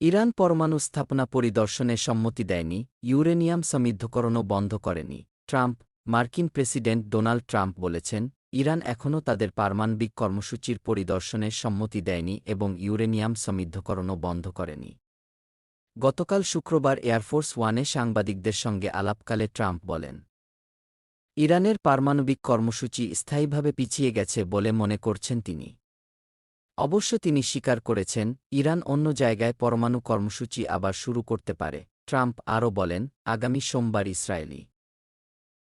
Iran পরমাণু স্থাপনা পরিদর্শনে সম্মতি দেয়নি, ইউরেনিয়াম সমৃদ্ধকরণও বন্ধ করেনি, ট্রাম্প, মার্কিন প্রেসিডেন্ট ডোনাল্ড ট্রাম্প বলেছেন, ইরান এখনও তাদের পারমাণবিক কর্মসূচির পরিদর্শনে সম্মতি দেয়নি এবং ইউরেনিয়াম সমৃদ্ধকরণও বন্ধ করেনি। গতকাল শুক্রবার এয়ারফোর্স ওয়ানে সাংবাদিকদের সঙ্গে আলাপকালে ট্রাম্প বলেন, ইরানের পারমাণবিক কর্মসূচি স্থায়ীভাবে পিছিয়ে গেছে বলে মনে করছেন তিনি। অবশ্য তিনি স্বীকার করেছেন, ইরান অন্য জায়গায় পরমাণু কর্মসূচি আবার শুরু করতে পারে, ট্রাম্প আরও বলেন, আগামী সোমবার ইসরায়েলি।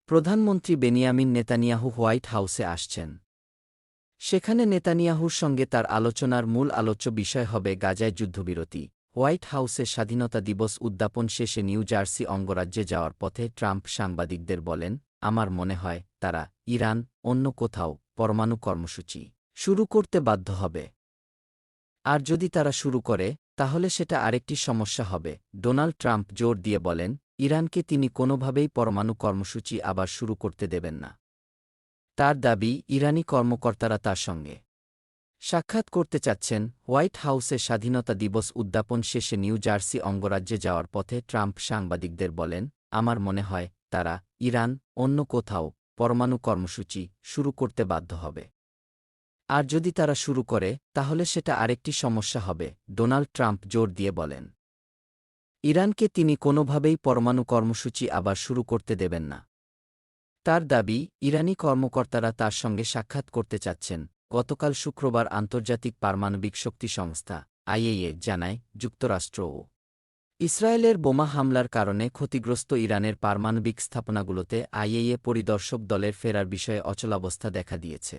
প্রধানমন্ত্রী বেনিয়ামিন নেতানিয়াহু হোয়াইট হাউসে আসছেন। সেখানে নেতানিয়াহুর সঙ্গে তার আলোচনার মূল আলোচ্য বিষয় হবে গাজায় যুদ্ধবিরতি। হোয়াইট হাউসে স্বাধীনতা দিবস উদ্যাপন শেষে নিউ জার্সি অঙ্গরাজ্যে যাওয়ার পথে ট্রাম্প সাংবাদিকদের বলেন, আমার মনে হয়, তারা ইরান, অন্য কোথাও, পরমাণু কর্মসূচি শুরু করতে বাধ্য হবে। আর যদি তারা শুরু করে, তাহলে সেটা আরেকটি সমস্যা হবে। ডোনাল্ড ট্রাম্প জোর দিয়ে বলেন, ইরানকে তিনি কোনোভাবেই পরমাণু কর্মসূচি আবার শুরু করতে দেবেন না। তার দাবি, ইরানি কর্মকর্তারা তার সঙ্গে সাক্ষাৎ করতে চাচ্ছেন, হোয়াইট হাউসে স্বাধীনতা দিবস উদ্যাপন শেষে নিউ জার্সি অঙ্গরাজ্যে যাওয়ার পথে ট্রাম্প সাংবাদিকদের বলেন, আমার মনে হয়, তারা ইরান, অন্য কোথাও পরমাণু কর্মসূচি শুরু করতে বাধ্য হবে। আর যদি তারা শুরু করে, তাহলে সেটা আরেকটি সমস্যা হবে, ডোনাল্ড ট্রাম্প জোর দিয়ে বলেন। ইরানকে তিনি কোনোভাবেই পরমাণু কর্মসূচি আবার শুরু করতে দেবেন না। তার দাবি, ইরানি কর্মকর্তারা তার সঙ্গে সাক্ষাৎ করতে চাচ্ছেন, গতকাল শুক্রবার আন্তর্জাতিক পারমাণবিক শক্তি সংস্থা আইএইএ জানায়, যুক্তরাষ্ট্র ও ইসরায়েলের বোমা হামলার কারণে ক্ষতিগ্রস্ত ইরানের পারমাণবিক স্থাপনাগুলোতে আইএইএ পরিদর্শক দলের ফেরার বিষয়ে অচলাবস্থা দেখা দিয়েছে।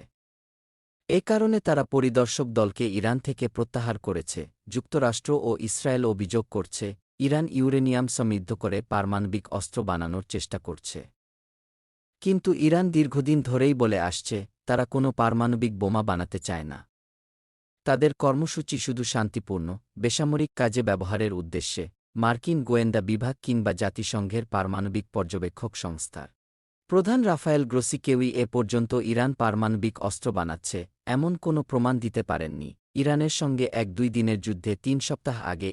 এ কারণে তারা পরিদর্শক দলকে ইরান থেকে প্রত্যাহার করেছে, যুক্তরাষ্ট্র ও ইসরায়েল অভিযোগ করছে, ইরান ইউরেনিয়াম সমৃদ্ধ করে পারমাণবিক অস্ত্র বানানোর চেষ্টা করছে। কিন্তু ইরান দীর্ঘদিন ধরেই বলে আসছে, তারা কোনো পারমাণবিক বোমা বানাতে চায় না। তাদের কর্মসূচি শুধু শান্তিপূর্ণ, বেসামরিক কাজে ব্যবহারের উদ্দেশ্যে, মার্কিন গোয়েন্দা বিভাগ কিংবা জাতিসংঘের পারমাণবিক পর্যবেক্ষক সংস্থার। প্রধান রাফায়েল গ্রোসি কেউই এ পর্যন্ত ইরান পারমাণবিক অস্ত্র বানাচ্ছে, এমন কোনো প্রমাণ দিতে পারেননি। ইরানের সঙ্গে এক দুই দিনের যুদ্ধে তিন সপ্তাহ আগে